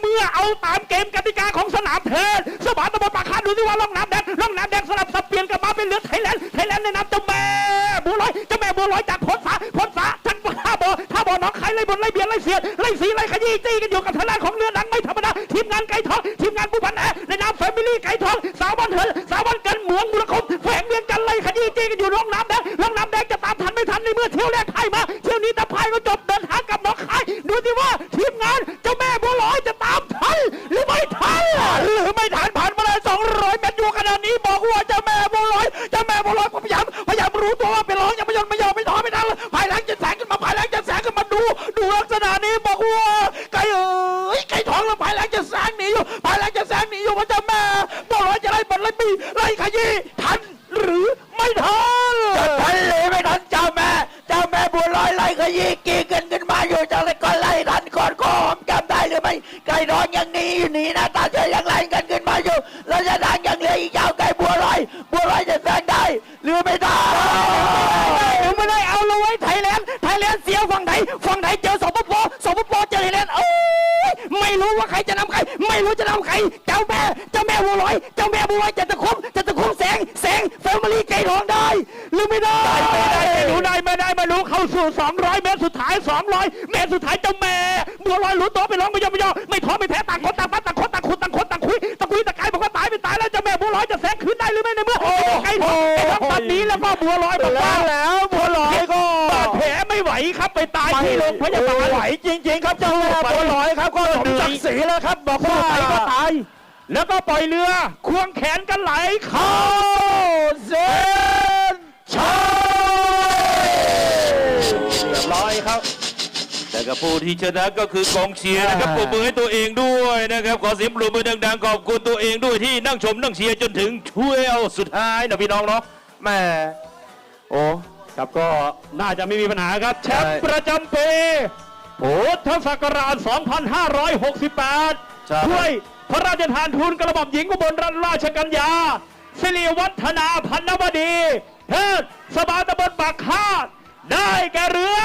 เมื่อเอาตามเกมกติกาของสนามเทนสมานตะบนปากคาดดูสิว่าล่องน้ำแดงล่องน้ำแดงสลับสับเปลี่ยนกลับมาเป็นเรือดไทยแลนด์ไทยแลนด์ในนามเจ้าแม่บัวลอยเจ้าแม่บัวลอยจากพ้นฟ้าพ้นฟ้าทันท่าบ่อท่าบ่อน้องไข่ไล่บนไล่เบียดไล่เสียดไล่สีไล่ขยี้จี้กันอยู่กับทางด้านของเรือดังไม่ธรรมดาทีมงานไก่ทองทีมงานผู้พันแอในนามแฟมิลี่ไก่ทองสาวบ้านเถินสาวบ้านกันเหมืองบุรคมแฝงเวียงกันไล่ขยี้จี้กันอยู่ร่องน้ำแดงร่องน้ำแดงจะตามทันไม่ทันในเมื่อเที่ยวแรก หลังจะแสงหนีอยู่ว่าเจ้าแม่บัวลอยจะไล่บอลไล่ปีไล่ขยี้ทันหรือไม่ทันจะทันหรือไม่ทันเจ้าแม่ เจ้าแม่บัวลอยไล่ขยี้กีกันขึ้นมาอยู่จากเลยก็ไล่ทันก่อนก็หอมจำได้หรือไม่ไก่ร้อนยังหนีอยู่หนีหนะตาเฉยยังไล่กันขึ้นมาอยู่เราจะดังยังเหลืออีกยาวไก่บัวลอย บัวลอยจะแซงได้ หรือไม่ได้ ไม่รู้จะนำใคร เจ้าแม่ เจ้าแม่บัวลอย เจ้าแม่บัวลอยจะตะคุบจะตะคุบแสง แสงแฟมิลี่ไก่ทองได้ หรือไม่ได้ไม่ได้ไม่รู้ได้ไม่ได้ไม่รู้เข้าสู่ 200 เมตรสุดท้าย 200 เมตรสุดท้ายเจ้าแม่บัวลอยรู้ตัวไปร้องไม่ยอมไม่ยอมไม่ท้อไม่แท้ต่างคนต่างฟัดต่างคนต่างขุดต่างคนต่างคุยตะกุยตะกายบอกว่าตายไม่ตายแล้วเจ้าแม่บัวลอยจะแสงคืนได้หรือไม่ในเมื่อไก่ทองไก่ทองตอนนี้แล้วก็บัวลอยบอกว่าแล้ว ครับไปตายที่โรงพยาบาลไหวจริง ๆ ครับเจ้าแม่บัวลอยครับ ก็สมศักดิ์ศรีแล้วครับ บอกว่าไปก็ตาย แล้วก็ปล่อยเรือควงแขนกันไหลเข้าเส้นชัยเรียบร้อยครับแต่กับผู้ที่ชนะก็คือกองเชียร์นะครับปรบมือให้ตัวเองด้วยนะครับขอเสียงปรบมือดังๆขอบคุณตัวเองด้วยที่นั่งชมนั่งเชียร์จนถึงช่วยเอาสุดท้ายนะพี่น้องเนาะแหม่โอ้ ครับก็น่าจะไม่มีปัญหาครับ แชมป์ใช่ประจำปีพุทธศักราช 2568ใช่ถ้วยพระราชทานทุนกระหม่อมหญิงอุบลรัตนราชกัญญาสิริวัฒนาพันนวดีเทศสบาตะบนปากคาด ได้แก่เรือ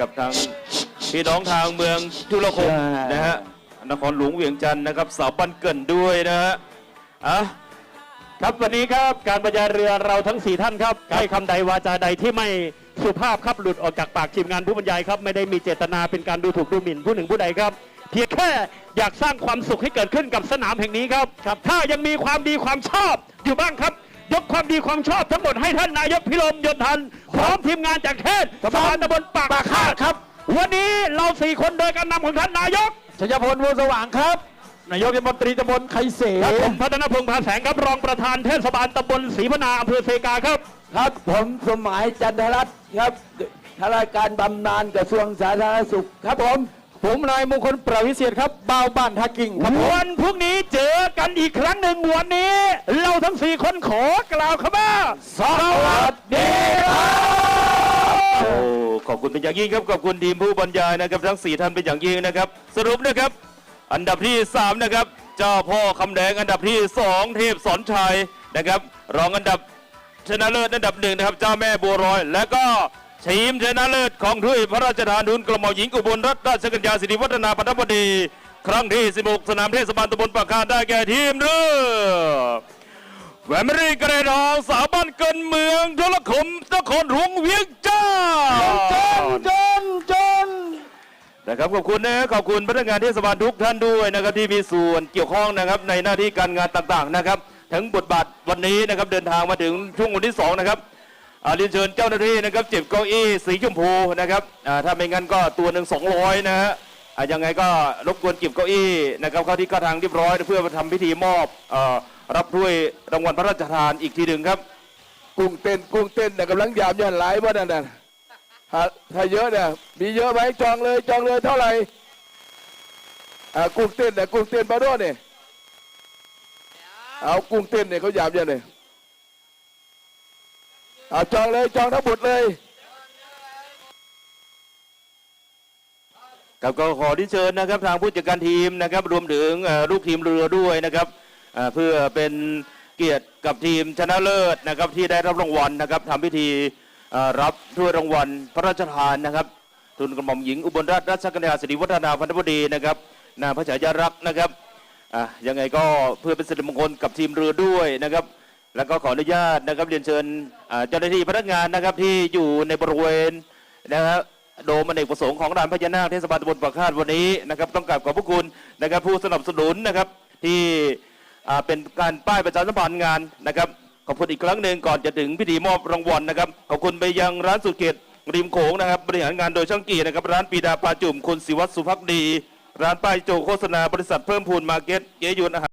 กับทางพี่น้องทางเมืองทุรคมนะฮะนครหลวงเวียงจันทร์นะครับสาวบันเกินด้วยนะฮะอะครับวันนี้ครับการบรรยายเรือเราทั้ง 4 ท่านครับให้คำใดวาจาใดที่ไม่สุภาพครับหลุดออกจากปากทีมงานผู้บรรยายครับไม่ได้มีเจตนาเป็นการดูถูกดูหมิ่นผู้หนึ่งผู้ใดครับ เพียงแค่อยากสร้างความสุขให้เกิดขึ้นกับสนามแห่งนี้ครับครับถ้ายังมีความดีความชอบอยู่บ้างครับ ยกความดีความชอบทั้งหมดให้ท่านนายกพิรมยนทัน พร้อมทีมงานจากเทศสภาตำบลปากปากคาดครับ วันนี้เราสี่คนโดยการนำของท่านนายกชยพลวัวสว่างครับ นายกเทศมนตรีตำบลไคเสครับผมพัฒนพงษ์พาแสงครับรองประธานเทศบาลตำบลศรีพนาอำเภอเซกาครับ ครับผมสมหมายจันทรัตน์ครับข้าราชการบำนาญกระทรวงสาธารณสุขครับผม ผมนายมงคลประวิเศษครับบ่าวบ้านท่ากิ่งครับผมวันพรุ่งนี้เจอกันอีกครั้งหนึ่งวันนี้ เราทั้งสี่คนขอกล่าวคำว่าสวัสดีครับโอ้ขอบคุณเป็นอย่างยิ่งครับขอบคุณทีมผู้บรรยายนะครับทั้ง4ท่านเป็นอย่างยิ่งนะครับ สรุปนะครับ อันดับที่3นะครับ เจ้าพ่อคำแดงอันดับที่2เทพสอนชัยนะครับ รองอันดับชนะเลิศอันดับหนึ่งนะครับ เจ้าแม่บัวรอย และก็ ทีมชนะเลิศของถ้วยพระราชทานทุนกระหม่อมหญิงอุบลรัตนราชกัญญาสิริวัฒนาพัฒนบดี ครั้งที่ 16 สนามเทศบาลตำบลปากคาดได้แก่ทีมเรือแฟมิลี่กระดองสาวบ้านเกินเมืองทรคมนครหลวงเวียงจันทร์จนจนจนนะครับขอบคุณนะขอบคุณพนักงานเทศบาลทุกท่านด้วยนะครับที่มีส่วนเกี่ยวข้องนะครับในหน้าที่การงานต่างๆนะครับถึงบทบาทวันนี้นะครับเดินทางมาถึงช่วงวันที่สองนะครับ เรียนเชิญเจ้าหน้าที่นะครับเจ็บเก้าอี้สีชมพูนะครับถ้าไม่งั้นก็ตัวหนึ่งสองร้อยนะฮะยังไงก็รบกวนเก็บเก้าอี้นะครับเข้าที่กระทางเรียบร้อย เพื่อมาทำพิธีมอบอรับถ้วยรางวัลพระราชทานอีกทีหนึ่งครับ กุ้งเต้นกุ้งเต้นเนี่ยกำลังยามยันหลายว่านั่นน่ะถ้าเยอะเนี่ยมีเยอะไหมจองเลยจองเลยเท่าไหร่กุ้งเต้นเนี่ยกุ้งเต้นมาด้วยเนี่ยเอากุ้งเต้นเนี่ยเขายามยันเลย เอาจองเลยจองทั้งหมดเลยครับก็ขอที่เชิญนะครับทางผู้จัดการทีมนะครับ รวมถึงลูกทีมเรือด้วยนะครับเพื่อเป็นเกียรติกับทีมชนะเลิศนะครับที่ได้รับรางวัลนะครับทำพิธีรับถ้วยรางวัลพระราชทานนะครับทุนกระหม่อมหญิงอุบลราชราชกัญญาสิริวัฒนาพันธบดีนะครับนางพระฉายารักษ์นะครับอะยังไงก็เพื่อเป็นสิริมงคลกับทีมเรือด้วยนะครับ แล้วก็ขออนุญาตนะครับเรียนเชิญเจ้าหน้าที่พนักงานนะครับที่อยู่ในบริเวณนะครับโดมอเนกประสงค์ของด่านพญานาคเทศบาลตำบลปากคาดวันนี้นะครับต้องกราบขอบพระคุณนะครับผู้สนับสนุนนะครับที่เป็นการป้ายประชาสัมพันธ์งานนะครับขอบคุณอีกครั้งหนึ่งก่อนจะถึงพิธีมอบรางวัลนะครับขอบคุณไปยังร้านสุดเกตริมโขงนะครับบริหารงานโดยช่างกีนะครับร้านปีดาปลาจุ่มคุณศิวัตรสุภักดี ร้านป้ายโจโฆษณาบริษัทเพิ่มพูนมาร์เก็ตเยยวนอาหาร